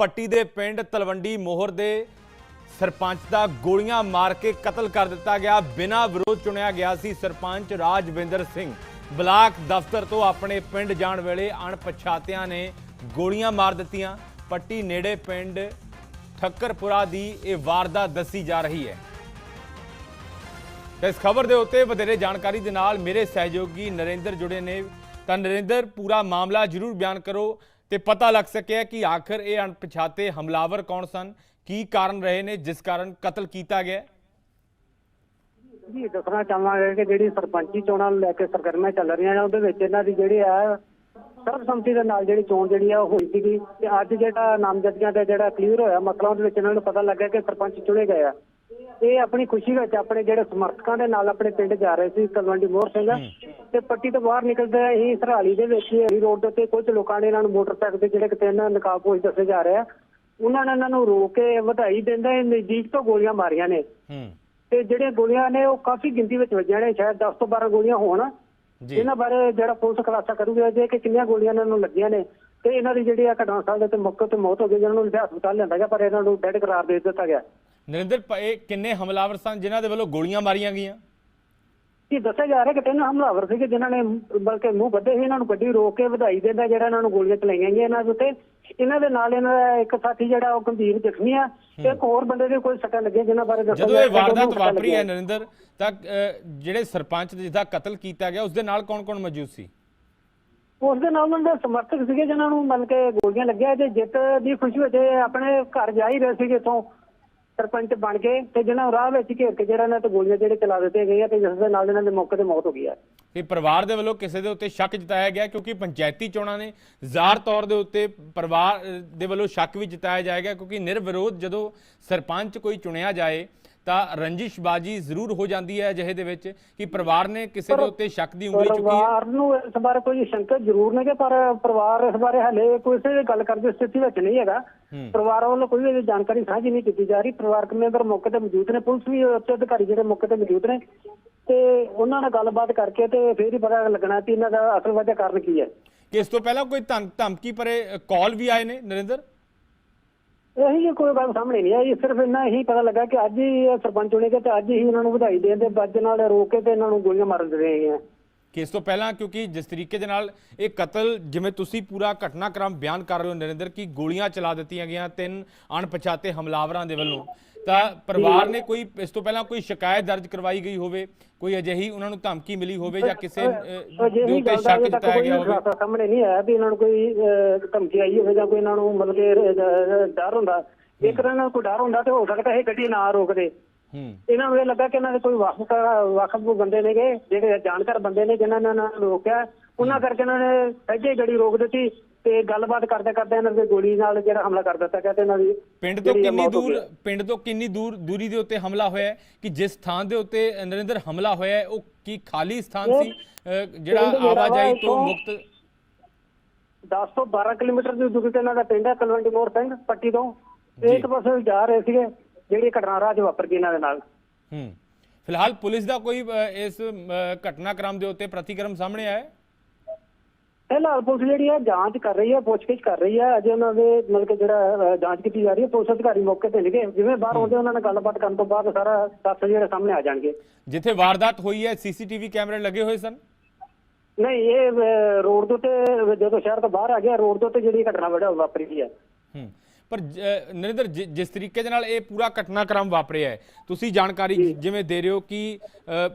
ਪੱਟੀ ਦੇ ਪਿੰਡ ਤਲਵੰਡੀ ਮੋਹਰ ਦੇ ਸਰਪੰਚ ਦਾ ਗੋਲੀਆਂ ਮਾਰ ਕੇ ਕਤਲ ਕਰ ਦਿੱਤਾ ਗਿਆ। ਬਿਨਾਂ ਵਿਰੋਧ ਚੁਣਿਆ ਗਿਆ ਸੀ ਸਰਪੰਚ ਰਾਜਵਿੰਦਰ ਸਿੰਘ। ਬਲਾਕ ਦਫ਼ਤਰ ਤੋਂ ਆਪਣੇ ਪਿੰਡ ਜਾਣ ਵੇਲੇ ਅਣਪਛਾਤਿਆਂ ਨੇ ਗੋਲੀਆਂ ਮਾਰ ਦਿੱਤੀਆਂ। ਪੱਟੀ ਨੇੜੇ ਪਿੰਡ ਠੱਕਰਪੁਰਾ ਦੀ ਇਹ ਵਾਰਦਾਤ ਦੱਸੀ ਜਾ ਰਹੀ ਹੈ। ਇਸ ਖਬਰ ਦੇ ਉੱਤੇ ਵਧੇਰੇ ਜਾਣਕਾਰੀ ਦੇ ਨਾਲ ਮੇਰੇ ਸਹਿਯੋਗੀ ਨਰਿੰਦਰ ਜੁੜੇ ਨੇ। ਤਾਂ ਨਰਿੰਦਰ, ਪੂਰਾ ਮਾਮਲਾ ਜ਼ਰੂਰ ਬਿਆਨ ਕਰੋ। ਤੇ ਪਤਾ ਲੱਗ ਸਕਿਆ ਕਿ ਆਖਰ ਇਹ ਅਣਪਛਾਤੇ ਹਮਲਾਵਰ ਕੌਣ ਸਨ? ਕੀ ਕਾਰਨ ਰਹੇ ਨੇ, ਜਿਸ ਕਾਰਨ ਕਤਲ ਕੀਤਾ ਗਿਆ? ਜੀ, ਦੱਸਣਾ ਚਾਹਾਂਗੇ ਕਿ ਜਿਹੜੀ ਸਰਪੰਚੀ ਚੋਣਾਂ ਨੂੰ ਲੈ ਕੇ ਸਰਗਰਮੀਆਂ ਚੱਲ ਰਹੀਆਂ ਨੇ, ਉਹਦੇ ਵਿੱਚ ਇਹਨਾਂ ਦੀ ਜਿਹੜੀ ਹੈ ਸਰਬਸੰਮਤੀ ਦੇ ਨਾਲ ਜਿਹੜੀ ਚੋਣ ਜਿਹੜੀ ਆ ਉਹ ਹੋਈ ਸੀਗੀ। ਤੇ ਅੱਜ ਜਿਹੜਾ ਨਾਮਜ਼ਦਗੀਆਂ ਦਾ ਜਿਹੜਾ ਕਲੀਅਰ ਹੋਇਆ ਮਸਲਾ, ਉਹਦੇ ਵਿੱਚ ਇਹਨਾਂ ਨੂੰ ਪਤਾ ਲੱਗਾ ਕਿ ਸਰਪੰਚ ਚੁਣੇ ਗਏ ਆ। ਇਹ ਆਪਣੀ ਖੁਸ਼ੀ ਵਿੱਚ ਆਪਣੇ ਜਿਹੜੇ ਸਮਰਥਕਾਂ ਦੇ ਨਾਲ ਆਪਣੇ ਪਿੰਡ ਜਾ ਰਹੇ ਸੀ ਤਲਵੰਡੀ ਮੋਹਰ ਸਿੰਘ। ਤੇ ਪੱਟੀ ਤੋਂ ਬਾਹਰ ਨਿਕਲਦੇ ਹੀ ਸਰਹਾਲੀ ਦੇ ਵਿੱਚ ਹੀ ਰੋਡ ਦੇ ਉੱਤੇ ਕੁਝ ਲੋਕਾਂ ਨੇ ਇਹਨਾਂ ਨੂੰ ਮੋਟਰਸਾਈਕਲ ਤੇ ਜਿਹੜੇ ਕਿਤੇ ਇਹਨਾਂ ਨਕਾਬਪੋਸ਼ ਦੱਸੇ ਜਾ ਰਹੇ ਆ। ਉਹਨਾਂ ਨੇ ਇਹਨਾਂ ਨੂੰ ਰੋਕ ਕੇ ਵਧਾਈ ਦਿੰਦੇ ਨਜ਼ਦੀਕ ਤੋਂ ਗੋਲੀਆਂ ਮਾਰੀਆਂ ਨੇ। ਤੇ ਜਿਹੜੀਆਂ ਗੋਲੀਆਂ ਨੇ ਉਹ ਕਾਫੀ ਗਿਣਤੀ ਵਿੱਚ ਵੱਜੀਆਂ ਨੇ। ਸ਼ਾਇਦ 10 ਤੋਂ 12 ਗੋਲੀਆਂ ਹੋਣ। ਇਹਨਾਂ ਬਾਰੇ ਜਿਹੜਾ ਪੁਲਿਸ ਖੁਲਾਸਾ ਕਰੂਗਾ ਜੇ ਕਿ ਕਿੰਨੀਆਂ ਗੋਲੀਆਂ ਇਹਨਾਂ ਨੂੰ ਲੱਗੀਆਂ ਨੇ। ਤੇ ਇਹਨਾਂ ਦੀ ਜਿਹੜੀ ਆ ਘਟਨਾ ਸਥਲ ਦੇ ਤੇ ਮੌਕੇ ਤੇ ਮੌਤ ਹੋ ਗਈ। ਜਿਹਨਾਂ ਨੂੰ ਹਸਪਤਾਲ ਲਿਆਂਦਾ ਗਿਆ ਪਰ ਇਹਨਾਂ ਨੂੰ ਡੈਡ ਕਰਾਰ ਦੇ ਦਿੱਤਾ ਗਿਆ। ਨਰਿੰਦਰ ਇਹ ਕਿੰਨੇ ਹਮਲਾਵਰ ਸਨ ਜਿਨ੍ਹਾਂ ਦੇ ਵੱਲੋਂ ਗੋਲੀਆਂ ਮਾਰੀਆਂ ਗਈਆਂ? ਇਹ ਦੱਸਿਆ ਜਾ ਰਿਹਾ ਕਿ ਤਿੰਨ ਹਮਲਾਵਰ ਸੀਗੇ ਜਿਨ੍ਹਾਂ ਨੇ ਬਲਕਿ ਮੂੰਹ ਬੱਧੇ ਸੀ ਇਹਨਾਂ ਨੂੰ ਗੱਡੀ ਰੋਕ ਕੇ ਵਧਾਈ ਦਿੰਦਾ ਜਿਹੜਾ ਇਹਨਾਂ ਨੂੰ ਗੋਲੀਆਂ ਚਲਾਈਆਂ ਗਈਆਂ ਇਹਨਾਂ ਦੇ ਉੱਤੇ। ਇਹਨਾਂ ਦੇ ਨਾਲ ਇਹਨਾਂ ਦਾ ਇੱਕ ਸਾਥੀ ਜਿਹੜਾ ਉਹ ਗੰਭੀਰ ਜ਼ਖਮੀ ਆ। ਤੇ ਇੱਕ ਹੋਰ ਬੰਦੇ ਦੇ ਕੋਈ ਸੱਟਾਂ ਲੱਗੀਆਂ ਜਿਨ੍ਹਾਂ ਬਾਰੇ ਦੱਸਿਆ ਜਦੋਂ ਇਹ ਵਾਰਦਾਤ ਵਾਪਰੀ ਹੈ। ਨਰਿੰਦਰ ਤਾਂ ਜਿਹੜੇ ਸਰਪੰਚ ਜਿਸਦਾ ਕਤਲ ਕੀਤਾ ਗਿਆ ਉਸ ਦੇ ਨਾਲ ਕੌਣ-ਕੌਣ ਮੌਜੂਦ ਸੀ? ਉਸ ਦੇ ਨਾਲ ਉਹਨਾਂ ਦੇ ਸਮਰਥਕ ਸੀਗੇ ਜਿਨ੍ਹਾਂ ਨੂੰ ਮਤਲਬ ਕਿ ਗੋਲੀਆਂ ਲੱਗਿਆ ਤੇ ਜਿੱਤ ਦੀ ਖੁਸ਼ੀ ਵਿੱਚ ਆਪਣੇ ਘਰ ਜਾ ਹੀ ਰਹੇ ਸੀਗੇ ਇਥੋਂ। ਸਰਪੰਚ ਬਣ ਕੇ ਤੇ ਜਿਹਨਾਂ ਰਾਹ ਵਿੱਚ ਘੇਰ ਕੇ ਜਿਹੜਾ ਇਹਨਾਂ ਤੇ ਗੋਲੀਆਂ ਜਿਹੜੇ ਚਲਾ ਦਿੱਤੀਆਂ ਗਈਆਂ ਤੇ ਜਿਸ ਦੇ ਨਾਲ ਇਹਨਾਂ ਦੇ ਮੌਕੇ ਤੇ ਮੌਤ ਹੋ ਗਈ ਹੈ। ਕਿ ਪਰਿਵਾਰ ਦੇ ਵੱਲੋਂ ਕਿਸੇ ਦੇ ਉੱਤੇ ਸ਼ੱਕ ਜਤਾਇਆ ਗਿਆ ਕਿਉਂਕਿ ਪੰਚਾਇਤੀ ਚੋਣਾਂ ਨੇ ਜ਼ਾਹਰ ਤੌਰ ਦੇ ਉੱਤੇ ਪਰਿਵਾਰ ਦੇ ਵੱਲੋਂ ਸ਼ੱਕ ਵੀ ਜਤਾਇਆ ਜਾਏਗਾ ਕਿਉਂਕਿ ਨਿਰਵਿਰੋਧ ਜਦੋਂ ਸਰਪੰਚ ਕੋਈ ਚੁਣਿਆ ਜਾਏ ਤਾਂ ਰੰਜਿਸ਼ਬਾਜੀ ਜ਼ਰੂਰ ਹੋ ਜਾਂਦੀ ਹੈ ਅਜਿਹੇ ਦੇ ਵਿੱਚ ਕਿ ਪਰਿਵਾਰ ਨੇ ਕਿਸੇ ਦੇ ਉੱਤੇ ਸ਼ੱਕ ਦੀ ਉਂਗਲੀ ਚੁੱਕੀ ਹੈ। ਪਰਿਵਾਰ ਨੂੰ ਇਸ ਬਾਰੇ ਕੋਈ ਸ਼ੰਕਾ ਜ਼ਰੂਰ ਨਹੀਂ ਕਿ ਪਰ ਪਰਿਵਾਰ ਇਸ ਬਾਰੇ ਹਲੇ ਵੀ ਗੱਲ ਕਰਨ ਦੀ ਸਥਿਤੀ ਵਿੱਚ ਨਹੀਂ ਹੈਗਾ। ਪਰਿਵਾਰ ਵੱਲੋਂ ਕੋਈ ਵੀ ਜਾਣਕਾਰੀ ਸਾਂਝੀ ਨਹੀਂ ਕੀਤੀ ਜਾ ਰਹੀ। ਪਰਿਵਾਰਕ ਮੈਂਬਰ ਮੌਕੇ ਤੇ ਮੌਜੂਦ ਨੇ ਪੁਲਿਸ ਵੀ ਉੱਚ ਅਧਿਕਾਰੀ ਜਿਹੜੇ ਮੌਕੇ ਤੇ ਮੌਜੂਦ ਨੇ ਤੇ ਉਹਨਾਂ ਨਾਲ ਗੱਲਬਾਤ ਕਰਕੇ ਤੇ ਫੇਰ ਹੀ ਪਤਾ ਲੱਗਣਾ ਕਿ ਇਹਨਾਂ ਦਾ ਅਸਲ ਵਜ੍ਹਾ ਕਾਰਨ ਕੀ ਹੈ। ਕਿ ਇਸ ਤੋਂ ਪਹਿਲਾਂ ਕੋਈ ਧਮ- ਧਮਕੀ ਪਰੇ ਕਾਲ ਵੀ ਆਏ ਨੇ ਨਰਿੰਦਰ? ਇਹੀ ਕੋਈ ਗੱਲ ਸਾਹਮਣੇ ਨਹੀਂ ਆਈ, ਸਿਰਫ ਇੰਨਾ ਹੀ ਪਤਾ ਲੱਗਾ ਕਿ ਅੱਜ ਹੀ ਇਹ ਸਰਪੰਚ ਚੁਣੇ ਗਏ ਤੇ ਅੱਜ ਹੀ ਇਹਨਾਂ ਨੂੰ ਵਧਾਈ ਦੇਣ ਦੇ ਬੱਜ ਨਾਲ ਰੋਕ ਕੇ ਤੇ ਇਹਨਾਂ ਨੂੰ ਗੋਲੀਆਂ ਮਾਰਨ ਦੇ ਰਹੇ ਆ। ਕਿ ਇਸ ਤੋਂ ਪਹਿਲਾਂ ਕਿਉਂਕਿ ਜਿਸ ਤਰੀਕੇ ਦੇ ਨਾਲ ਇਹ ਕਤਲ, ਜਿਵੇਂ ਤੁਸੀਂ ਪੂਰਾ ਘਟਨਾਕ੍ਰਮ ਬਿਆਨ ਕਰ ਰਹੇ ਹੋ ਨਰਿੰਦਰ, ਕਿ ਗੋਲੀਆਂ ਚਲਾ ਦਿੱਤੀਆਂ ਗਈਆਂ ਤਿੰਨ ਅਣਪਛਾਤੇ ਹਮਲਾਵਰਾਂ ਦੇ ਵੱਲੋਂ। ਤਾਂ ਪਰਿਵਾਰ ਨੇ ਕੋਈ ਇਸ ਤੋਂ ਪਹਿਲਾਂ ਕੋਈ ਸ਼ਿਕਾਇਤ ਦਰਜ ਕਰਵਾਈ ਗਈ ਹੋਵੇ ਕੋਈ ਅਜਿਹੀ ਉਹਨਾਂ ਨੂੰ ਧਮਕੀ ਮਿਲੀ ਹੋਵੇ ਜਾਂ ਕਿਸੇ ਦੇ ਉੱਤੇ ਸ਼ੱਕ ਜਤਾਇਆ ਗਿਆ ਹੋਵੇ। ਸਾਹਮਣੇ ਨਹੀਂ ਆਇਆ ਵੀ ਇਹਨਾਂ ਨੂੰ ਕੋਈ ਧਮਕੀ ਆਈ ਹੋਵੇ ਜਾਂ ਕੋਈ ਇਹਨਾਂ ਨੂੰ ਮਤਲਬ ਕਿ ਡਰ ਹੁੰਦਾ। ਇੱਕ ਇਹਨਾਂ ਨੂੰ ਕੋਈ ਡਰ ਹੁੰਦਾ ਤੇ ਹੋ ਸਕਦਾ ਇਹ ਗੱਡੀ ਨਾ ਰੋਕਦੇ। ਹੂੰ। ਇਹਨਾਂ ਨੂੰ ਇਹ ਲੱਗਾ ਕਿ ਇਹਨਾਂ ਦੇ ਕੋਈ ਵਾਕਫ ਵਾਕਫ ਬੰਦੇ ਨੇਗੇ ਜਿਹੜੇ ਜਾਣਕਾਰ ਬੰਦੇ ਨੇ ਜਿਨ੍ਹਾਂ ਨੇ ਇਹਨਾਂ ਨੂੰ ਰੋਕਿਆ। ਉਹਨਾਂ ਕਰਕੇ ਇਹਨਾਂ ਨੇ ਸਹਿਜੇ ਗੱਡੀ ਰੋਕ ਦਿੱਤੀ। ਤੇ ਗੱਲਬਾਤ ਕਰਦੇ ਕਰਦੇ ਇਹਨਾਂ ਦੇ ਗੋਲੀ ਨਾਲ ਜਿਹੜਾ ਹਮਲਾ ਕਰ ਦਿੱਤਾ ਗਿਆ ਤੇ ਇਹਨਾਂ ਦੀ ਪਿੰਡ ਤੋਂ ਕਿੰਨੀ ਦੂਰ। ਪਿੰਡ ਤੋਂ ਕਿੰਨੀ ਦੂਰ ਦੂਰੀ ਦੇ ਉੱਤੇ ਹਮਲਾ ਹੋਇਆ ਕਿ ਜਿਸ ਥਾਂ ਦੇ ਉੱਤੇ ਨਰਿੰਦਰ ਹਮਲਾ ਹੋਇਆ ਉਹ ਕੀ ਖਾਲੀ ਸਥਾਨ ਸੀ? ਜਿਹੜਾ ਆਵਾਜਾਈ ਤੋਂ ਮੁਕਤ 10 ਤੋਂ 12 ਕਿਲੋਮੀਟਰ ਦੀ ਦੂਰੀ ਤੇ ਇਹਨਾਂ ਦਾ ਪਿੰਡ ਹੈ ਕਲਵੰਡੀ ਮੋੜ ਪਿੰਡ ਪੱਟੀ ਤੋਂ। ਇੱਕ ਪਾਸੇ ਜਾ ਰਹੇ ਸੀਗੇ ਜਿਹੜੀ ਘਟਨਾ ਰਾਜ ਵਾਪਰ ਗਈ ਇਹਨਾਂ ਦੇ ਨਾਲ। ਹੂੰ। ਫਿਲਹਾਲ ਪੁਲਿਸ ਦਾ ਕੋਈ ਇਸ ਘਟਨਾਕ੍ਰਮ ਦੇ ਉੱਤੇ ਪ੍ਰਤੀਕਰਮ ਸਾਹਮਣੇ ਆਇਆ ਹੈ? ਫਿਲਹਾਲ ਪੁਲਿਸ ਜਿਹੜੀ ਹੈ ਜਾਂਚ ਕਰ ਰਹੀ ਹੈ ਪੁੱਛਗਿੱਛ ਕਰ ਰਹੀ ਹੈ ਅਜੇ ਉਹਨਾਂ ਦੇ ਮਤਲਬ ਕਿ ਜਿਹੜਾ ਜਾਂਚ ਕੀਤੀ ਜਾ ਰਹੀ ਹੈ ਪੁਲਿਸ ਅਧਿਕਾਰੀ ਮੌਕੇ ਤੇ ਨਿਗੇ। ਜਿਵੇਂ ਬਾਹਰ ਆਉਂਦੇ ਉਹਨਾਂ ਨਾਲ ਗੱਲਬਾਤ ਕਰਨ ਤੋਂ ਬਾਅਦ ਸਾਰਾ ਤੱਥ ਜਿਹੜੇ ਸਾਹਮਣੇ ਆ ਜਾਣਗੇ। ਜਿੱਥੇ ਵਾਰਦਾਤ ਹੋਈ ਹੈ ਸੀਸੀਟੀਵੀ ਕੈਮਰੇ ਲੱਗੇ ਹੋਏ ਸਨ? ਨਹੀਂ ਇਹ ਰੋਡ ਦੇ ਉੱਤੇ ਜਦੋਂ ਸ਼ਹਿਰ ਤੋਂ ਬਾਹਰ ਆ ਗਿਆ ਰੋਡ ਦੇ ਉੱਤੇ ਜਿਹੜੀ ਘਟਨਾ ਵੜਾ ਵਾਪਰੀ ਹੈ ਹੂੰ। ਪਰ ਨਰਿੰਦਰ ਜਿਸ ਤਰੀਕੇ ਦੇ ਨਾਲ ਇਹ ਪੂਰਾ ਘਟਨਾਕ੍ਰਮ ਵਾਪਰਿਆ ਹੈ ਤੁਸੀਂ ਜਾਣਕਾਰੀ ਜਿਵੇਂ ਦੇ ਰਹੇ ਹੋ ਕਿ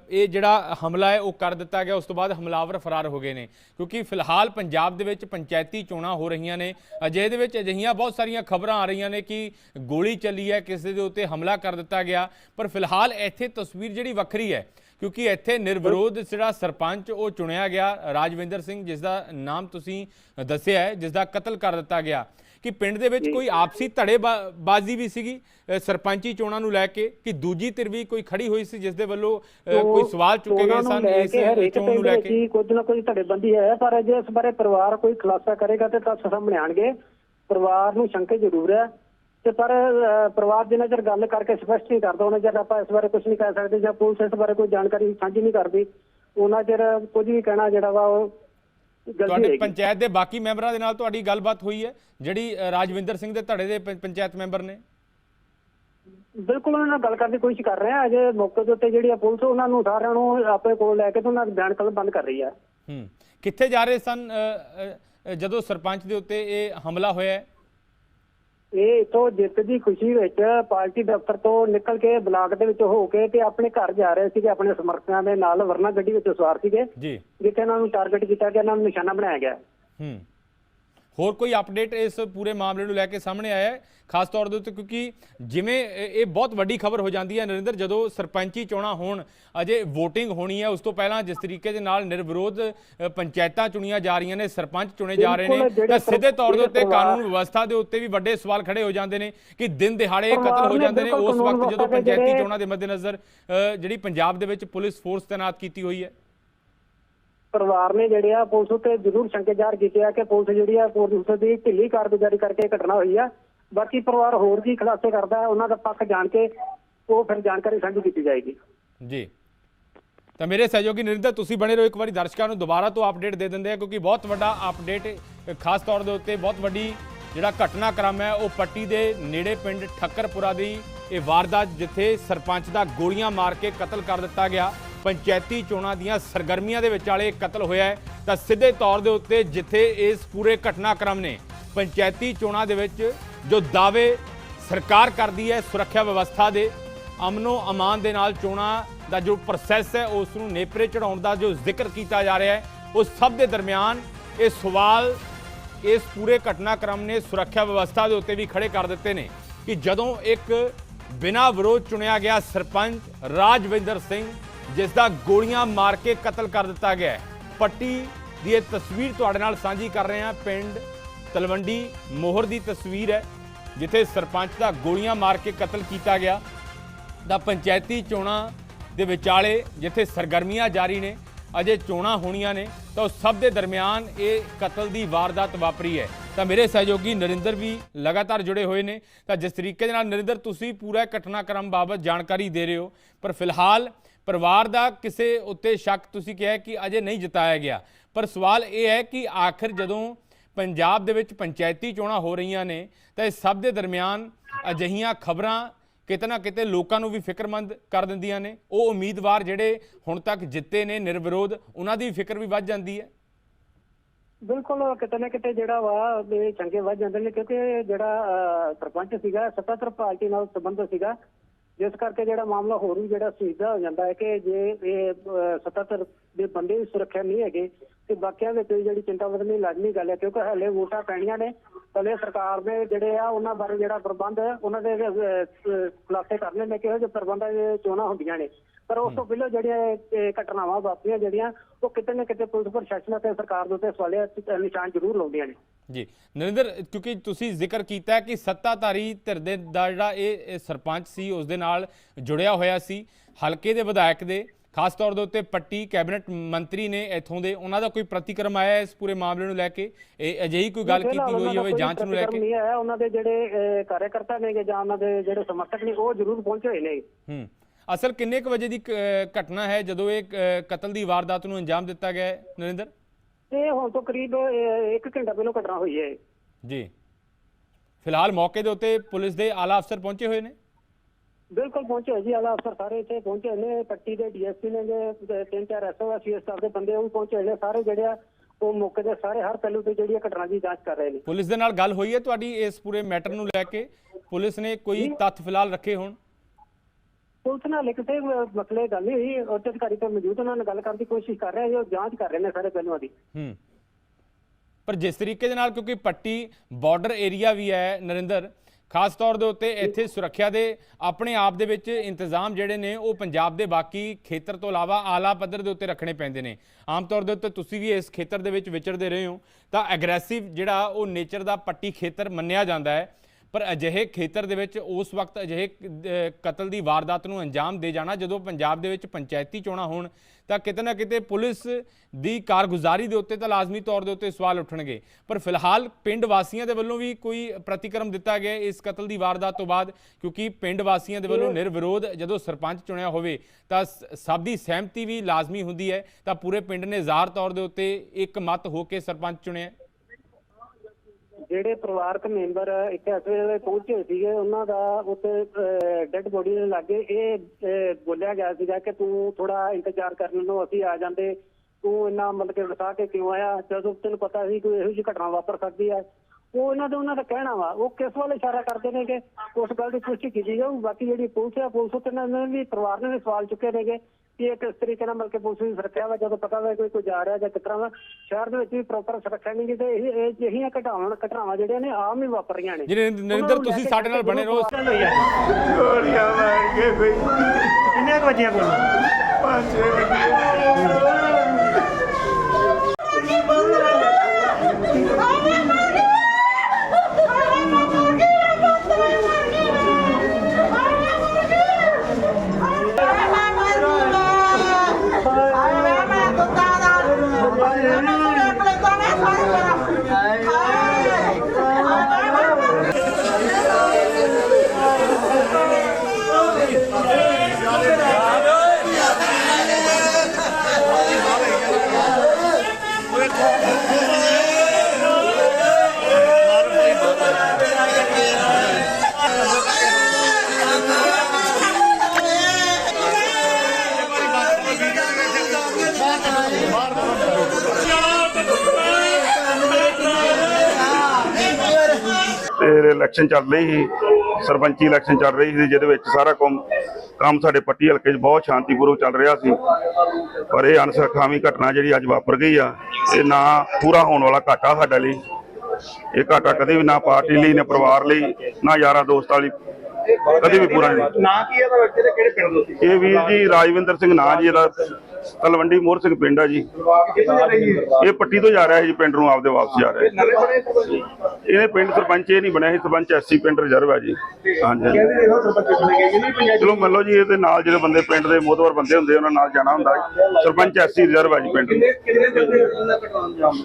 ਇਹ ਜਿਹੜਾ ਹਮਲਾ ਹੈ ਉਹ ਕਰ ਦਿੱਤਾ ਗਿਆ ਉਸ ਤੋਂ ਬਾਅਦ ਹਮਲਾਵਰ ਫਰਾਰ ਹੋ ਗਏ ਨੇ। ਕਿਉਂਕਿ ਫਿਲਹਾਲ ਪੰਜਾਬ ਦੇ ਵਿੱਚ ਪੰਚਾਇਤੀ ਚੋਣਾਂ ਹੋ ਰਹੀਆਂ ਨੇ। ਅਜੇ ਦੇ ਵਿੱਚ ਅਜਿਹੀਆਂ ਬਹੁਤ ਸਾਰੀਆਂ ਖਬਰਾਂ ਆ ਰਹੀਆਂ ਨੇ ਕਿ ਗੋਲੀ ਚੱਲੀ ਹੈ ਕਿਸੇ ਦੇ ਉੱਤੇ ਹਮਲਾ ਕਰ ਦਿੱਤਾ ਗਿਆ। ਪਰ ਫਿਲਹਾਲ ਇੱਥੇ ਤਸਵੀਰ ਜਿਹੜੀ ਵੱਖਰੀ ਹੈ ਕਿਉਂਕਿ ਇੱਥੇ ਨਿਰਵਿਰੋਧ ਜਿਹੜਾ ਸਰਪੰਚ ਉਹ ਚੁਣਿਆ ਗਿਆ ਰਾਜਵਿੰਦਰ ਸਿੰਘ ਜਿਸ ਦਾ ਨਾਮ ਤੁਸੀਂ ਦੱਸਿਆ ਹੈ ਜਿਸ ਦਾ ਕਤਲ ਕਰ ਦਿੱਤਾ ਗਿਆ। ਕਿ ਪਿੰਡ ਦੇ ਵਿੱਚ ਕੋਈ ਆਪਸੀ ਧੜੇਬਾਜ਼ੀ ਵੀ ਸੀਗੀ ਸਰਪੰਚੀ ਚੋਣਾਂ ਨੂੰ ਲੈ ਕੇ ਕਿ ਦੂਜੀ ਧਿਰ ਵੀ ਕੋਈ ਖੜੀ ਹੋਈ ਸੀ ਜਿਸ ਦੇ ਵੱਲੋਂ ਕੋਈ ਸਵਾਲ ਚੁੱਕੇ ਗਏ ਸਨ ਇਸ ਚੋਣ ਨੂੰ ਲੈ ਕੇ? ਕੁਝ ਨਾ ਕੁਝ ਧੜੇਬੰਦੀ ਹੈ ਪਰ ਜੇ ਇਸ ਬਾਰੇ ਪਰਿਵਾਰ ਕੋਈ ਖੁਲਾਸਾ ਕਰੇਗਾ ਤੇ ਤੱਥ ਸਾਹਮਣੇ ਆਣਗੇ। ਪਰਿਵਾਰ ਨੂੰ ਸ਼ੰਕੇ ਜ਼ਰੂਰ ਹੈ। ਤੇ ਪਰ ਪਰਿਵਾਰ ਜਿੰਨਾ ਚਿਰ ਗੱਲ ਕਰਕੇ ਸਪਸ਼ਟ ਨਹੀਂ ਕਰਦਾ ਉਹਨਾਂ ਚਿਰ ਆਪਾਂ ਇਸ ਬਾਰੇ ਕੁਝ ਨਹੀਂ ਕਹਿ ਸਕਦੇ ਜਾਂ ਪੁਲਿਸ ਇਸ ਬਾਰੇ ਕੋਈ ਜਾਣਕਾਰੀ ਸਾਂਝੀ ਨਹੀਂ ਕਰਦੀ। ਉਹਨਾਂ ਚਿਰ ਕੁਝ ਵੀ ਕਹਿਣਾ ਜਿਹੜਾ ਵਾ ਉਹ ਤੁਹਾਡੇ ਪੰਚਾਇਤ ਦੇ ਬਾਕੀ ਮੈਂਬਰਾਂ ਦੇ ਨਾਲ ਤੁਹਾਡੀ ਗੱਲਬਾਤ ਹੋਈ ਹੈ ਜਿਹੜੀ ਰਾਜਵਿੰਦਰ ਸਿੰਘ ਦੇ ਧੜੇ ਦੇ ਪੰਚਾਇਤ ਮੈਂਬਰ ਨੇ? ਬਿਲਕੁਲ ਉਹਨਾਂ ਨਾਲ ਗੱਲ ਕਰਨ ਦੀ ਕੋਸ਼ਿਸ਼ ਕਰ ਰਹੇ ਅਜੇ ਮੌਕੇ ਦੇ ਉੱਤੇ ਜਿਹੜੀ ਆ ਪੁਲਿਸ ਉਹਨਾਂ ਨੂੰ ਸਾਰਿਆਂ ਨੂੰ ਆਪਣੇ ਕੋਲ ਲੈ ਕੇ ਤੇ ਉਹਨਾਂ ਦਾ ਬਿਆਨ ਕਲਮ ਬੰਦ ਕਰ ਰਹੀ ਆ। ਹੂੰ। ਕਿੱਥੇ ਜਾ ਰਹੇ ਸਨ? ਜਦੋਂ ਸਰਪੰਚ ਦੇ ਉੱਤੇ ਇਹ ਹਮਲਾ ਹੋਇਆ ਹੈ? ਇਹ ਇਥੋਂ ਜਿੱਤ ਦੀ ਖੁਸ਼ੀ ਵਿੱਚ ਪਾਰਟੀ ਦਫ਼ਤਰ ਤੋਂ ਨਿਕਲ ਕੇ ਬਲਾਕ ਦੇ ਵਿੱਚ ਹੋ ਕੇ ਤੇ ਆਪਣੇ ਘਰ ਜਾ ਰਹੇ ਸੀਗੇ ਆਪਣੇ ਸਮਰਥਕਾਂ ਦੇ ਨਾਲ ਵਰਨਾ ਗੱਡੀ ਵਿੱਚ ਸਵਾਰ ਸੀਗੇ ਜੀ। ਜਿੱਥੇ ਇਹਨਾਂ ਨੂੰ ਟਾਰਗੇਟ ਕੀਤਾ ਗਿਆ ਇਹਨਾਂ ਨੂੰ ਨਿਸ਼ਾਨਾ ਬਣਾਇਆ ਗਿਆ। ਹੂੰ। ਹੋਰ ਕੋਈ ਅਪਡੇਟ ਇਸ ਪੂਰੇ ਮਾਮਲੇ ਨੂੰ ਲੈ ਕੇ ਸਾਹਮਣੇ ਆਇਆ ਹੈ? ਖਾਸ ਤੌਰ ਦੇ ਉੱਤੇ ਕਿਉਂਕਿ ਜਿਵੇਂ ਇਹ ਬਹੁਤ ਵੱਡੀ ਖਬਰ ਹੋ ਜਾਂਦੀ ਹੈ ਨਰਿੰਦਰ ਜਦੋਂ ਸਰਪੰਚੀ ਚੋਣਾਂ ਹੋਣ ਅਜੇ VOTING ਹੋਣੀ ਹੈ ਉਸ ਤੋਂ ਪਹਿਲਾਂ ਜਿਸ ਤਰੀਕੇ ਦੇ ਨਾਲ ਨਿਰਵਿਰੋਧ ਪੰਚਾਇਤਾਂ ਚੁਣੀਆਂ ਜਾ ਰਹੀਆਂ ਨੇ ਸਰਪੰਚ ਚੁਣੇ ਜਾ ਰਹੇ ਨੇ ਤਾਂ ਸਿੱਧੇ ਤੌਰ ਦੇ ਉੱਤੇ ਕਾਨੂੰਨ ਵਿਵਸਥਾ ਦੇ ਉੱਤੇ ਵੀ ਵੱਡੇ ਸਵਾਲ ਖੜੇ ਹੋ ਜਾਂਦੇ ਨੇ ਕਿ ਦਿਨ ਦਿਹਾੜੇ ਕਤਲ ਹੋ ਜਾਂਦੇ ਨੇ। ਉਸ ਵਕਤ ਜਦੋਂ ਪੰਚਾਇਤੀ ਚੋਣਾਂ ਦੇ ਮੱਦੇਨਜ਼ਰ ਜਿਹੜੀ ਪੰਜਾਬ ਦੇ ਵਿੱਚ ਪੁਲਿਸ ਫੋਰਸ ਤਾਇਨਾਤ ਕੀਤੀ ਹੋਈ ਹੈ। ਪਰਿਵਾਰ ਨੇ ਜਿਹੜੇ ਆ ਪੁਲਿਸ ਉੱਤੇ ਜ਼ਰੂਰ ਸ਼ੰਕੇ ਜ਼ਾਹਰ ਕੀਤੇ ਆ ਕਿ ਪੁਲਿਸ ਜਿਹੜੀ ਆ ਪੁਲਿਸ ਦੀ ਢਿੱਲੀ ਕਾਰਗੁਜ਼ਾਰੀ ਕਰਕੇ ਘਟਨਾ ਹੋਈ ਆ। ਬਾਕੀ ਪਰਿਵਾਰ ਹੋਰ ਵੀ ਖੁਲਾਸੇ ਕਰਦਾ ਹੈ, ਉਹਨਾਂ ਦਾ ਪੱਖ ਜਾਣ ਕੇ ਉਹ ਫਿਰ ਜਾਣਕਾਰੀ ਸਾਂਝੀ ਕੀਤੀ ਜਾਏਗੀ। ਜੀ। ਤਾਂ ਮੇਰੇ ਸਹਿਯੋਗੀ ਨਰਿੰਦਰ, ਤੁਸੀਂ ਬਣੇ ਰਹੋ ਇੱਕ ਵਾਰੀ ਦਰਸ਼ਕਾਂ ਨੂੰ, ਦੁਬਾਰਾ ਤੋਂ ਅਪਡੇਟ ਦੇ ਦਿੰਦੇ ਆ, ਕਿਉਂਕਿ ਬਹੁਤ ਵੱਡਾ ਅਪਡੇਟ ਖਾਸ ਤੌਰ ਦੇ ਉੱਤੇ ਬਹੁਤ ਵੱਡੀ ਜਿਹੜਾ ਘਟਨਾਕ੍ਰਮ ਹੈ, ਉਹ ਪੱਟੀ ਦੇ ਨੇੜੇ ਪਿੰਡ ਠੱਕਰਪੁਰਾ ਦੀ ਇਹ ਵਾਰਦਾਤ ਜਿੱਥੇ ਸਰਪੰਚ ਦਾ ਗੋਲੀਆਂ ਮਾਰ ਕੇ ਕਤਲ ਕਰ ਦਿੱਤਾ ਗਿਆ। ਪੰਚਾਇਤੀ ਚੋਣਾਂ ਦੀਆਂ ਸਰਗਰਮੀਆਂ ਦੇ ਵਿਚਾਲੇ ਕਤਲ ਹੋਇਆ ਹੈ, ਤਾਂ ਸਿੱਧੇ ਤੌਰ ਦੇ ਉੱਤੇ ਜਿੱਥੇ ਇਸ ਪੂਰੇ ਘਟਨਾਕ੍ਰਮ ਨੇ, ਪੰਚਾਇਤੀ ਚੋਣਾਂ ਦੇ ਵਿੱਚ ਜੋ ਦਾਅਵੇ ਸਰਕਾਰ ਕਰਦੀ ਹੈ ਸੁਰੱਖਿਆ ਵਿਵਸਥਾ ਦੇ, ਅਮਨੋ ਅਮਾਨ ਦੇ ਨਾਲ ਚੋਣਾਂ ਦਾ ਜੋ ਪ੍ਰੋਸੈਸ ਹੈ, ਉਸ ਨੂੰ ਨੇਪਰੇ ਚੜਾਉਣ ਦਾ ਜੋ ਜ਼ਿਕਰ ਕੀਤਾ ਜਾ ਰਿਹਾ ਹੈ ਉਸ ਸਭ ਦੇ ਦਰਮਿਆਨ ਇਹ ਸਵਾਲ ਇਸ ਪੂਰੇ ਘਟਨਾਕ੍ਰਮ ਨੇ ਸੁਰੱਖਿਆ ਵਿਵਸਥਾ ਦੇ ਉੱਤੇ ਵੀ ਖੜੇ ਕਰ ਦਿੱਤੇ ਨੇ ਕਿ ਜਦੋਂ ਇੱਕ ਬਿਨਾਂ ਵਿਰੋਧ ਚੁਣਿਆ ਗਿਆ ਸਰਪੰਚ ਰਾਜਵਿੰਦਰ ਸਿੰਘ ਜਿਸ ਦਾ ਗੋਲੀਆਂ ਮਾਰ ਕੇ ਕਤਲ ਕਰ ਦਿੱਤਾ ਗਿਆ ਹੈ। ਪੱਟੀ ਦੀ ਇਹ ਤਸਵੀਰ ਤੁਹਾਡੇ ਨਾਲ ਸਾਂਝੀ ਕਰ ਰਹੇ ਹਾਂ। ਪਿੰਡ ਤਲਵੰਡੀ ਮੋਹਰ ਦੀ ਤਸਵੀਰ ਹੈ, ਜਿੱਥੇ ਸਰਪੰਚ ਦਾ ਗੋਲੀਆਂ ਮਾਰ ਕੇ ਕਤਲ ਕੀਤਾ ਗਿਆ। ਦਾ ਪੰਚਾਇਤੀ ਚੋਣਾਂ ਦੇ ਵਿਚਾਲੇ ਜਿੱਥੇ ਸਰਗਰਮੀਆਂ ਜਾਰੀ ਨੇ, ਅਜੇ ਚੋਣਾਂ ਹੋਣੀਆਂ ਨੇ, ਤਾਂ ਉਸ ਸਭ ਦੇ ਦਰਮਿਆਨ ਇਹ ਕਤਲ ਦੀ ਵਾਰਦਾਤ ਵਾਪਰੀ ਹੈ। ਤਾਂ ਮੇਰੇ ਸਹਿਯੋਗੀ ਨਰਿੰਦਰ ਵੀ ਲਗਾਤਾਰ ਜੁੜੇ ਹੋਏ ਨੇ। ਤਾਂ ਜਿਸ ਤਰੀਕੇ ਦੇ ਨਾਲ ਨਰਿੰਦਰ, ਤੁਸੀਂ ਪੂਰਾ ਘਟਨਾਕ੍ਰਮ ਬਾਬਤ ਜਾਣਕਾਰੀ ਦੇ ਰਹੇ ਹੋ। ਪਰ ਫਿਲਹਾਲ ਪਰਿਵਾਰ ਦਾ ਕਿਸੇ ਉੱਤੇ ਸ਼ੱਕ ਤੁਸੀਂ ਕਿਹਾ ਕਿ ਅਜੇ ਨਹੀਂ ਜਤਾਇਆ ਗਿਆ। ਪਰ ਸਵਾਲ ਇਹ ਹੈ ਕਿ ਆਖਿਰ ਜਦੋਂ ਪੰਜਾਬ ਦੇ ਵਿੱਚ ਪੰਚਾਇਤੀ ਚੋਣਾਂ ਹੋ ਰਹੀਆਂ ਨੇ, ਤਾਂ ਇਸ ਸਭ ਦੇ ਦਰਮਿਆਨ ਅਜਿਹੀਆਂ ਖਬਰਾਂ ਕਿਤੇ ਨਾ ਕਿਤੇ ਲੋਕਾਂ ਨੂੰ ਵੀ ਫਿਕਰਮੰਦ ਕਰ ਦਿੰਦੀਆਂ ਨੇ। ਉਹ ਉਮੀਦਵਾਰ ਜਿਹੜੇ ਹੁਣ ਤੱਕ ਜਿੱਤੇ ਨੇ ਨਿਰਵਿਰੋਧ, ਉਹਨਾਂ ਦੀ ਫਿਕਰ ਵੀ ਵੱਧ ਜਾਂਦੀ ਹੈ। ਬਿਲਕੁਲ, ਕਿਤੇ ਨਾ ਕਿਤੇ ਜਿਹੜਾ ਵਾ, ਇਹ ਚੰਗੇ ਵੱਧ ਜਾਂਦੇ ਨੇ ਕਿਉਂਕਿ ਜਿਹੜਾ ਸਰਪੰਚ ਸੀਗਾ, ਸੱਤਾਧਰ ਪਾਰਟੀ ਨਾਲ ਸੰਬੰਧ ਸੀਗਾ ਜਿਸ ਕਰਕੇ ਜਿਹੜਾ ਮਾਮਲਾ ਹੋਰ ਵੀ ਜਿਹੜਾ ਸਿੱਧਾ ਹੋ ਜਾਂਦਾ ਹੈ ਕਿ ਜੇ ਇਹ ਅਹ, ਸੱਤਾਧਰ ਦੇ ਬੰਦੇ ਦੀ ਸੁਰੱਖਿਆ ਨਹੀਂ ਹੈਗੇ ਤੇ ਬਾਕੀਆਂ ਦੇ ਕੋਈ ਜਿਹੜੀ ਚਿੰਤਾ ਵਧਣੀ ਲਾਜ਼ਮੀ ਗੱਲ ਹੈ ਕਿਉਂਕਿ ਹਲੇ ਵੋਟਾਂ ਪੈਣੀਆਂ ਨੇ ਹਲੇ ਸਰਕਾਰ ਨੇ ਜਿਹੜੇ ਆ ਉਹਨਾਂ ਬਾਰੇ ਜਿਹੜਾ ਪ੍ਰਬੰਧ ਉਹਨਾਂ ਦੇ ਖੁਲਾਸੇ ਕਰਨੇ ਨੇ ਕਿਹੋ ਜਿਹੇ ਪ੍ਰਬੰਧਾਂ ਦੇ ਚੋਣਾਂ ਹੁੰਦੀਆਂ ਨੇ। ਪਰ ਉਸ ਤੋਂ ਪਹਿਲਾਂ ਜਿਹੜੀਆਂ ਘਟਨਾਵਾਂ ਵਾਪਰੀਆਂ ਜਿਹੜੀਆਂ ਉਹ ਕਿਤੇ ਨਾ ਕਿਤੇ ਪੁਲਿਸ ਪ੍ਰਸ਼ਾਸਨ ਅਤੇ ਸਰਕਾਰ ਦੇ ਉੱਤੇ ਸਵਾਲੇ ਨਿਸ਼ਾਨ ਜ਼ਰੂਰ ਲਾਉਂਦੀਆਂ ਨੇ। ਜੀ। ਨਰਿੰਦਰ ਕਿਉਂਕਿ ਤੁਸੀਂ ਜ਼ਿਕਰ ਕੀਤਾ ਕਿ ਸੱਤਾਧਾਰੀ ਧਿਰ ਦੇ ਦਾ ਜਿਹੜਾ ਇਹ ਸਰਪੰਚ ਸੀ ਉਸ ਦੇ ਨਾਲ ਜੁੜਿਆ ਹੋਇਆ ਸੀ। ਹਲਕੇ ਦੇ ਵਿਧਾਇਕ ਦੇ ਖਾਸ ਤੌਰ ਦੇ ਉੱਤੇ ਪੱਟੀ ਕੈਬਨਿਟ ਮੰਤਰੀ ਨੇ ਇੱਥੋਂ ਦੇ ਉਹਨਾਂ ਦਾ ਕੋਈ ਪ੍ਰਤੀਕਰਮ ਆਇਆ ਇਸ ਪੂਰੇ ਮਾਮਲੇ ਨੂੰ ਲੈ ਕੇ? ਇਹ ਅਜਿਹੀ ਕੋਈ ਗੱਲ ਕੀਤੀ ਹੋਈ ਹੋਵੇ ਜਾਂਚ ਨੂੰ ਲੈ ਕੇ? ਨਹੀਂ ਆਇਆ। ਉਹਨਾਂ ਦੇ ਜਿਹੜੇ ਕਾਰਜਕਰਤਾ ਨੇ ਜਾਂ ਉਹਨਾਂ ਦੇ ਜਿਹੜੇ ਸਮਰਥਕ ਨੇ ਉਹ ਜ਼ਰੂਰ ਪਹੁੰਚੇ ਹੋਏ ਨੇ। ਹੂੰ। ਅਸਲ ਕਿੰਨੇ ਕੁ ਵਜੇ ਦੀ ਘਟਨਾ ਹੈ ਜਦੋਂ ਇਹ ਕਤਲ ਦੀ ਵਾਰਦਾਤ ਨੂੰ ਅੰਜਾਮ ਦਿੱਤਾ ਗਿਆ ਨਰਿੰਦਰ? ਤੇ ਹੁਣ ਤੋਂ ਕਰੀਬ ਅਹ, ਇੱਕ ਘੰਟਾ ਪਹਿਲਾਂ ਘਟਨਾ ਹੋਈ ਹੈ ਜੀ। ਫਿਲਹਾਲ ਮੌਕੇ ਦੇ ਉੱਤੇ ਪੁਲਿਸ ਦੇ ਆਲਾ ਅਫਸਰ ਪਹੁੰਚੇ ਹੋਏ ਨੇ? ਬਿਲਕੁਲ ਪਹੁੰਚੇ ਹੋਏ ਜੀ ਆਲਾ ਅਫਸਰ ਸਾਰੇ ਇੱਥੇ ਪਹੁੰਚੇ ਨੇ। ਪੱਟੀ ਦੇ ਡੀਐਸਪੀ ਨੇ ਜੇ ਤਿੰਨ ਚਾਰ ਐਸਓ ਸੀਐਸ ਸਟਾਫ ਦੇ ਬੰਦੇ ਉਹ ਪਹੁੰਚੇ ਨੇ। ਸਾਰੇ ਜਿਹੜੇ ਆ ਉਹ ਮੌਕੇ ਦੇ ਸਾਰੇ ਹਰ ਪਹਿਲੂ ਤੇ ਜਿਹੜੀ ਇਹ ਘਟਨਾ ਦੀ ਜਾਂਚ ਕਰ ਰਹੇ ਨੇ। ਪੁਲਿਸ ਦੇ ਨਾਲ ਗੱਲ ਹੋਈ ਹੈ ਤੁਹਾਡੀ ਇਸ ਪੂਰੇ ਮੈਟਰ ਨੂੰ ਲੈ ਕੇ? ਪੁਲਿਸ ਨੇ ਕੋਈ ਤੱਥ ਫਿਲਹਾਲ ਰੱਖੇ ਹੋਣ? ਪੁਲਿਸ ਨਾਲ ਕਿਸੇ ਮਸਲੇ ਗੱਲ ਨਹੀਂ ਹੋਈ, ਉੱਚ ਅਧਿਕਾਰੀ ਤੋਂ ਮੌਜੂਦ ਉਹਨਾਂ ਨਾਲ ਗੱਲ ਕਰਨ ਦੀ ਕੋਸ਼ਿਸ਼ ਕਰ ਰਹੇ ਆ ਜੋ ਜਾਂਚ ਕਰ ਰਹੇ ਨੇ ਸਾਰੇ ਪਹਿਲੂਆਂ ਦੀ। ਹੂੰ। ਪਰ ਜਿਸ ਤਰੀਕੇ ਦੇ ਨਾਲ, ਕਿਉਂਕਿ ਪੱਟੀ ਬਾਰਡਰ ਏਰੀਆ ਵੀ ਹੈ, ਨਰਿੰਦਰ, ਖਾਸ ਤੌਰ ਦੇ ਉੱਤੇ ਇੱਥੇ ਸੁਰੱਖਿਆ ਦੇ ਆਪਣੇ ਆਪ ਦੇ ਵਿੱਚ ਇੰਤਜ਼ਾਮ ਜਿਹੜੇ ਨੇ, ਉਹ ਪੰਜਾਬ ਦੇ ਬਾਕੀ ਖੇਤਰ ਤੋਂ ਇਲਾਵਾ ਆਲਾ ਪੱਧਰ ਦੇ ਉੱਤੇ ਰੱਖਣੇ ਪੈਂਦੇ ਨੇ। ਆਮ ਤੌਰ ਦੇ ਉੱਤੇ ਤੁਸੀਂ ਵੀ ਇਸ ਖੇਤਰ ਦੇ ਵਿੱਚ ਵਿਚਰਦੇ ਰਹੇ ਹੋ, ਤਾਂ ਐਗਰੈਸਿਵ ਜਿਹੜਾ ਉਹ ਨੇਚਰ ਦਾ ਪੱਟੀ ਖੇਤਰ ਮੰਨਿਆ ਜਾਂਦਾ ਹੈ। ਪਰ ਅਜਿਹੇ ਖੇਤਰ ਦੇ ਵਿੱਚ ਉਸ ਵਕਤ ਅਜਿਹੇ ਕਤਲ ਦੀ ਵਾਰਦਾਤ ਨੂੰ ਅੰਜਾਮ ਦੇ ਜਾਣਾ, ਜਦੋਂ ਪੰਜਾਬ ਦੇ ਵਿੱਚ ਪੰਚਾਇਤੀ ਚੋਣਾਂ ਹੋਣ, ਤਾਂ ਕਿਤੇ ਨਾ ਕਿਤੇ ਪੁਲਿਸ ਦੀ ਕਾਰਗੁਜ਼ਾਰੀ ਦੇ ਉੱਤੇ ਤਾਂ ਲਾਜ਼ਮੀ ਤੌਰ ਦੇ ਉੱਤੇ ਸਵਾਲ ਉੱਠਣਗੇ। ਪਰ ਫਿਲਹਾਲ ਪਿੰਡ ਵਾਸੀਆਂ ਦੇ ਵੱਲੋਂ ਵੀ ਕੋਈ ਪ੍ਰਤੀਕਰਮ ਦਿੱਤਾ ਗਿਆ ਇਸ ਕਤਲ ਦੀ ਵਾਰਦਾਤ ਤੋਂ ਬਾਅਦ, ਕਿਉਂਕਿ ਪਿੰਡ ਵਾਸੀਆਂ ਦੇ ਵੱਲੋਂ ਨਿਰਵਿਰੋਧ ਜਦੋਂ ਸਰਪੰਚ ਚੁਣਿਆ ਹੋਵੇ, ਤਾਂ ਸਭ ਦੀ ਸਹਿਮਤੀ ਵੀ ਲਾਜ਼ਮੀ ਹੁੰਦੀ ਹੈ। ਤਾਂ ਪੂਰੇ ਪਿੰਡ ਨੇ ਜ਼ਾਹਰ ਤੌਰ ਦੇ ਉੱਤੇ ਇੱਕ ਮਤ ਹੋ ਕੇ ਸਰਪੰਚ ਚੁਣਿਆ। ਜਿਹੜੇ ਪਰਿਵਾਰਕ ਮੈਂਬਰ ਇੱਥੇ ਇਸ ਵੇਲੇ ਪਹੁੰਚੇ ਸੀਗੇ, ਉਹਨਾਂ ਦਾ ਉੱਥੇ ਡੈੱਡ ਬੋਡੀ ਦੇ ਲਾਗੇ ਇਹ ਬੋਲਿਆ ਗਿਆ ਸੀਗਾ ਕਿ ਤੂੰ ਥੋੜਾ ਇੰਤਜ਼ਾਰ ਕਰਨ ਨੂੰ ਅਸੀਂ ਆ ਜਾਂਦੇ। ਤੂੰ ਇੰਨਾ ਮਤਲਬ ਕਿ ਵਸਾ ਕੇ ਕਿਉਂ ਆਇਆ? ਜਦੋਂ ਤੈਨੂੰ ਪਤਾ ਸੀ ਕੋਈ ਇਹੋ ਜਿਹੀ ਘਟਨਾ ਵਾਪਰ ਸਕਦੀ ਹੈ। ਉਹ ਇਹਨਾਂ ਦਾ, ਉਹਨਾਂ ਦਾ ਕਹਿਣਾ ਵਾ, ਉਹ ਕਿਸ ਵੱਲ ਇਸ਼ਾਰਾ ਕਰਦੇ ਨੇ ਕਿ ਉਸ ਗੱਲ ਦੀ ਪੁਸ਼ਟੀ ਕੀਤੀ ਜਾਊ। ਬਾਕੀ ਜਿਹੜੀ ਪੁਲਿਸ ਹੈ, ਪੁਲਿਸ ਉੱਤੇ ਇਹਨਾਂ ਨੇ ਵੀ ਪਰਿਵਾਰ ਨੇ ਵੀ ਸਵਾਲ ਚੁੱਕੇ ਨੇਗੇ। ਕਿ ਇਹ ਕਿਸ ਤਰੀਕੇ ਨਾਲ ਮਤਲਬ ਕਿ ਪੁਲਿਸ ਦੀ ਸੁਰੱਖਿਆ ਵਾ ਜਦੋਂ ਪਤਾ ਹੋਵੇ ਕੋਈ ਕੋਈ ਜਾ ਰਿਹਾ ਜਾਂ ਕਿਸ ਤਰ੍ਹਾਂ ਵਾ ਸ਼ਹਿਰ ਦੇ ਵਿੱਚ ਵੀ ਪ੍ਰੋਪਰ ਸੁਰੱਖਿਆ ਨਹੀਂ ਗੀ ਤੇ ਇਹ ਇਹ ਜਿਹੀਆਂ ਘਟਨਾਵਾਂ ਘਟਨਾਵਾਂ ਜਿਹੜੀਆਂ ਨੇ ਆਮ ਹੀ ਵਾਪਰ ਰਹੀਆਂ ਨੇ ਜਿਹੜੇ ਨਰਿੰਦਰ ਤੁਸੀਂ ਸਾਡੇ ਨਾਲ ਬਣੇ ਰਹੋ। ਗੋਲੀਆਂ ਮਾਰ ਕੇ ਕੋਈ ਕਿੰਨੇ ਵਜੇ ਕੋਲ ਪੰਜ ਛੇ ਵਜੇ। ਇਲੈਕਸ਼ਨ ਚੱਲ ਰਹੀ ਸੀ, ਸਰਪੰਚੀ ਇਲੈਕਸ਼ਨ ਚੱਲ ਰਹੀ ਸੀ, ਜਿਹਦੇ ਵਿੱਚ ਸਾਰਾ ਕੰਮ ਕੰਮ ਸਾਡੇ ਪੱਟੀ ਹਲਕੇ 'ਚ ਬਹੁਤ ਸ਼ਾਂਤੀਪੂਰਵਕ ਚੱਲ ਰਿਹਾ ਸੀ। ਪਰ ਇਹ ਅਣਸਖਾਵੀ ਘਟਨਾ ਜਿਹੜੀ ਅੱਜ ਵਾਪਰ ਗਈ ਆ, ਇਹ ਨਾ ਪੂਰਾ ਹੋਣ ਵਾਲਾ ਘਾਟਾ ਸਾਡੇ ਲਈ। ਇਹ ਘਾਟਾ ਕਦੇ ਵੀ ਨਾ ਪਾਰਟੀ ਲਈ, ਨਾ ਪਰਿਵਾਰ ਲਈ, ਨਾ ਯਾਰਾਂ ਦੋਸਤਾਂ ਲਈ ਕਦੇ ਵੀ ਪੂਰਾ ਨਹੀਂ। ਨਾ ਕੀ ਇਹਦਾ ਵਿਅਕਤੀ ਤੇ ਕਿਹੜੇ ਪਿੰਡ ਤੋਂ ਸੀ? ਇਹ ਵੀਰ ਜੀ ਰਾਜਵਿੰਦਰ ਸਿੰਘ ਨਾਂ ਜੀ ਇਹਦਾ ਤਲਵੰਡੀ ਮੋਹਰ ਸਿੰਘ ਪਿੰਡ ਆ ਜੀ। ਹੈ ਇਹ ਪੱਟੀ ਤੋਂ ਜਾ ਰਿਹਾ ਹੈ ਜੀ ਪਿੰਡ ਨੂੰ ਆਪਦੇ ਵਾਪਸ ਜਾ ਰਿਹਾ। ਹੈ ਇਹਨੇ ਪਿੰਡ ਸਰਪੰਚ ਇਹ ਨਹੀਂ ਬਣਿਆ ਸੀ ਸਰਪੰਚ ਐਸਸੀ ਪਿੰਡ ਰਿਜ਼ਰਵ ਹੈ ਜੀ। ਹਾਂਜੀ ਚਲੋ ਮੰਨ ਲਓ ਜੀ ਇਹਦੇ ਨਾਲ ਜਿਹੜੇ ਬੰਦੇ ਪਿੰਡ ਦੇ ਮੋਹਤਵਰ ਬੰਦੇ ਹੁੰਦੇ ਉਹਨਾਂ ਨਾਲ ਜਾਣਾ ਹੁੰਦਾ ਹੈ। ਸਰਪੰਚ ਐਸਸੀ ਰਿਜ਼ਰਵ ਹੈ ਜੀ ਪਿੰਡ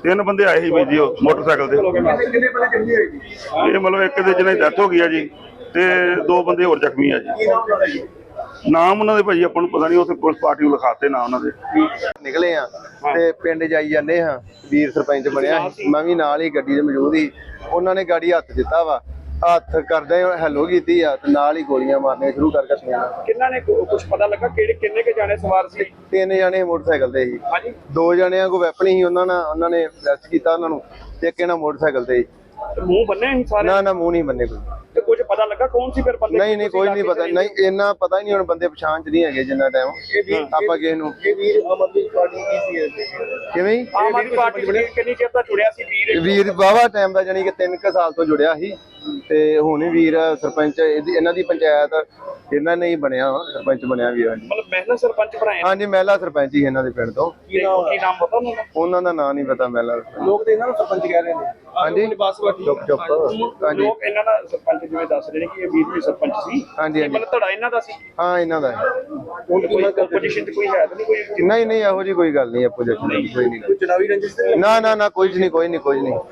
ਤਿੰਨ ਬੰਦੇ ਆਏ ਸੀ ਵੀ ਜੀ ਉਹ ਮੋਟਰਸਾਈਕਲ ਤੇ। ਇਹ ਮਤਲਬ ਇੱਕ ਦੇ ਜਿਹਨੇ ਡੈਥ ਹੋ ਗਈ ਆ ਜੀ। ਤੇ ਦੋ ਬੰਦੇ ਹੋਰ ਜ਼ਖਮੀ ਆ ਜੀ। ਨਾਮ ਉਹਨਾਂ ਦੇ ਭਾਜੀ ਆਪਾਂ ਨੂੰ ਪਤਾ ਨਹੀਂ ਉੱਥੇ ਪੁਲਿਸ ਪਾਰਟੀ ਨੂੰ ਲਿਖਾਤੇ ਨਾ ਉਹਨਾਂ ਦੇ। ਨਿਕਲੇ ਆ ਤੇ ਪਿੰਡ ਜਾਈ ਜਾਂਦੇ ਹਾਂ ਵੀਰ ਸਰਪੰਚ ਬਣਿਆ। ਮੈਂ ਵੀ ਨਾਲ ਹੀ ਗੱਡੀ 'ਚ ਮੌਜੂਦ ਸੀ। ਉਹਨਾਂ ਨੇ ਗਾੜੀ ਹੱਥ ਦਿੱਤਾ ਵਾ ਹੱਥ ਕਰਦੇ ਹੈਲੋ ਕੀਤੀ ਆ ਤੇ ਨਾਲ ਹੀ ਗੋਲੀਆਂ ਮਾਰਨੀਆਂ ਸ਼ੁਰੂ ਕਰ ਦਿੱਤੀਆਂ। ਕਿੰਨਾ ਨੇ ਕੁਝ ਪਤਾ ਲੱਗਾ ਕਿਹੜੇ ਕਿੰਨੇ ਕੇ ਜਾਣੇ ਸਵਾਰ ਸੀ? ਤਿੰਨ ਜਣੇ ਮੋਟਰਸਾਈਕਲ ਤੇ ਸੀ। ਹਾਂਜੀ। ਦੋ ਜਣਿਆਂ ਕੋ ਵੈਪਨ ਸੀ ਉਹਨਾਂ ਨਾਲ ਉਹਨਾਂ ਨੇ ਅਰੈਸਟ ਕੀਤਾ ਉਹਨਾਂ ਨੂੰ ਤੇ ਇੱਕ ਇਹਨਾਂ ਮੋਟਰਸਾਈਕਲ ਤੇ ਮੂੰਹ ਬੰਨੇ ਸੀ ਸਾਰੇ? ਨਾ ਨਾ ਮੂੰਹ ਨਹੀਂ ਬੰਨੇ ਕੋਈ। ਕੁਝ ਪਤਾ ਲੱਗਾ ਕੌਣ ਸੀ ਫਿਰ ਬੰਦੇ ਨਹੀਂ ਨਹੀਂ ਕੋਈ ਨਹੀਂ ਪਤਾ। ਨਹੀਂ ਇੰਨਾ ਪਤਾ ਹੀ ਨਹੀਂ ਹੁਣ ਬੰਦੇ ਪਛਾਣ ਚ ਨਹੀਂ ਹੈਗੇ ਜਿੰਨਾ ਟਾਈਮ ਆਪਾਂ ਕਿਸੇ ਨੂੰ ਇਹ ਵੀਰ ਆਮ ਆਦਮੀ ਪਾਰਟੀ ਕੀ ਸੀ ਕਿਵੇਂ? ਆਮ ਆਦਮੀ ਪਾਰਟੀ ਕਿੰਨੀ ਚਿਰ ਦਾ ਜੁੜਿਆ ਸੀ ਵੀਰ? ਵੀਰ ਵਾਵਾ ਟਾਈਮ ਦਾ ਜਾਨੀ ਕਿ 3 ਕੁ ਸਾਲ ਤੋਂ ਜੁੜਿਆ ਸੀ। ਤੇ ਹੁਣ ਵੀਰ ਸਰਪੰਚ ਇਹਨਾਂ ਦੀ ਪੰਚਾਇਤ ਇਹਨਾਂ ਨੇ ਹੀ ਬਣਿਆ ਵਾ, ਸਰਪੰਚ ਬਣਿਆ ਵੀਰ ਹਾਂਜੀ ਮਤਲਬ ਮਹਿਲਾ ਸਰਪੰਚ ਬਣਾਏ ਹਾਂਜੀ ਮਹਿਲਾ ਸਰਪੰਚ ਹੀ ਇਹਨਾਂ ਦੇ ਪਿੰਡ ਤੋਂ। ਕੀ ਨਾਮ ਕੀ ਨਾਮ ਪਤਾ ਉਹਨਾਂ ਦਾ? ਉਹਨਾਂ ਦਾ ਨਾਂ ਨਹੀਂ ਪਤਾ ਮਹਿਲਾ ਸਰਪੰਚ। ਲੋਕ ਤੇ ਇਹਨਾਂ ਨੂੰ ਸਰਪੰਚ ਕਹਿ ਰਹੇ ਨੇ। ਹਾਂਜੀ। ਚੁੱਪ ਚੁੱਪ। ਹਾਂਜੀ। ਲੋਕ ਇਹਨਾਂ ਦਾ ਸਰਪੰਚ ਜਿਵੇਂ ਦੱਸ ਰਹੇ ਨੇ ਕਿ ਇਹ ਵੀਰ ਵੀ ਸਰਪੰਚ ਸੀ। ਹਾਂਜੀ ਇਹ ਹਾਂਜੀ ਮਤਲਬ ਧੜਾ ਇਹਨਾਂ ਦਾ ਸੀ? ਹਾਂ ਇਹਨਾਂ ਦਾ। ਹੈ। ਹੁਣ ਕੋਈ ਆਪੋਜੀਸ਼ਨ ਚ ਕੋਈ ਹੈ ਤਾਂ ਨਹੀਂ ਕੋਈ ਨਹੀਂ ਨਹੀਂ ਇਹੋ ਜੀ ਕੋਈ ਗੱਲ ਨਹੀਂ ਆਪੋ ਕੋਈ ਨਹੀਂ ਚੁਣਾਵੀ ਰੰਜਿਸ਼ ਨਾ ਨਾ ਨਾ ਕੋਈ ਨਹੀਂ ਕੋਈ ਨਹੀਂ ਕੋਈ ਨਹੀਂ।